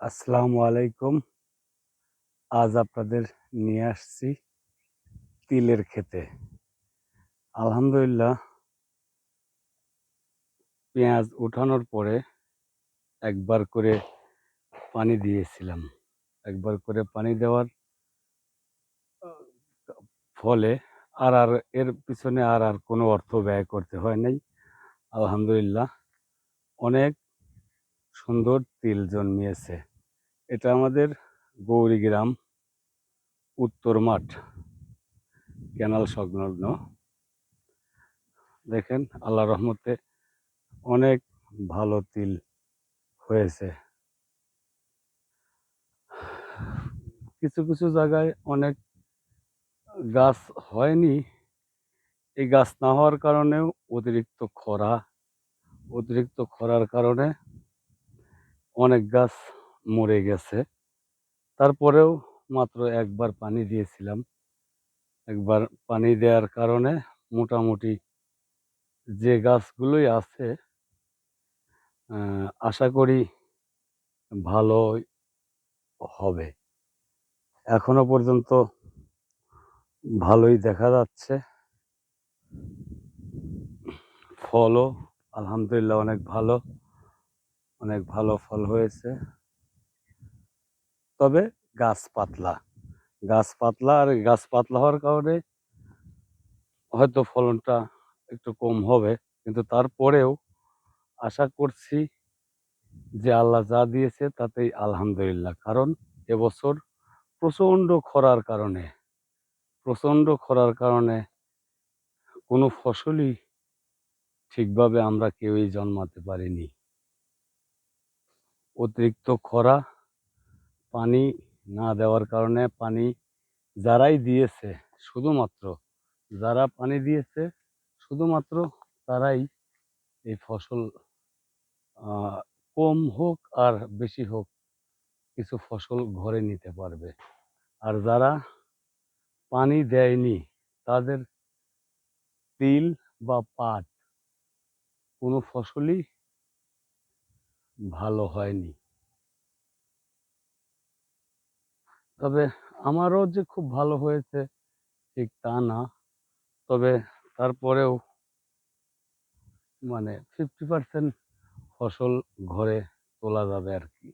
আসসালামু আলাইকুম। আজ আপনাদের নিয়ে আসছি তিলের খেতে আলহামদুলিল্লাহ, পেঁয়াজ উঠানোর পরে একবার করে পানি দিয়েছিলাম। একবার করে পানি দেওয়ার ফলে আর আর এর পিছনে আর আর কোনো অর্থ ব্যয় করতে হয় নাই। আলহামদুলিল্লাহ, অনেক সুন্দর তিল জন্মিয়েছে। এটা আমাদের গৌরীগ্রাম উত্তর মাঠ ক্যানাল সংলগ্ন। দেখেন আল্লাহ রহমতে অনেক ভালো তিল হয়েছে। কিছু কিছু জায়গায় অনেক গাছ হয়নি। এই গাছ না হওয়ার কারণেও অতিরিক্ত খরা, অতিরিক্ত খরার কারণে অনেক গাছ মরে গেছে। তারপরেও মাত্র একবার পানি দিয়েছিলাম। একবার পানি দেওয়ার কারণে মোটামুটি যে গাছগুলোই আছে আশা করি ভালো হবে। এখনও পর্যন্ত ভালোই দেখা যাচ্ছে। ফলও আলহামদুলিল্লাহ অনেক ভালো অনেক ভালো ফল হয়েছে। তবে গাছ পাতলা। গাছ পাতলা আর গাছ পাতলা হওয়ার কারণে হয়তো ফলনটা একটু কম হবে। কিন্তু তারপরেও আশা করছি যে আল্লাহ যা দিয়েছে তাতেই আলহামদুলিল্লাহ। কারণ এবছর প্রচণ্ড খরার কারণে, প্রচণ্ড খরার কারণে কোনো ফসলই ঠিকভাবে আমরা কেউই জন্মাতে পারিনি। অতিরিক্ত খরা পানি না দেওয়ার কারণে পানি যারাই দিয়েছে, শুধুমাত্র যারা পানি দিয়েছে, শুধুমাত্র তারাই এই ফসল কম হোক আর বেশি হোক কিছু ফসল ঘরে নিতে পারবে। আর যারা পানি দেয়নি, তাদের তিল বা পাট কোনো ফসলই ভালো হয়নি। তবে আমারও যে খুব ভালো হয়েছে ঠিক তা না। তবে তারপরেও মানে ফিফটি পার্সেন্ট ফসল ঘরে তোলা যাবে আর কি।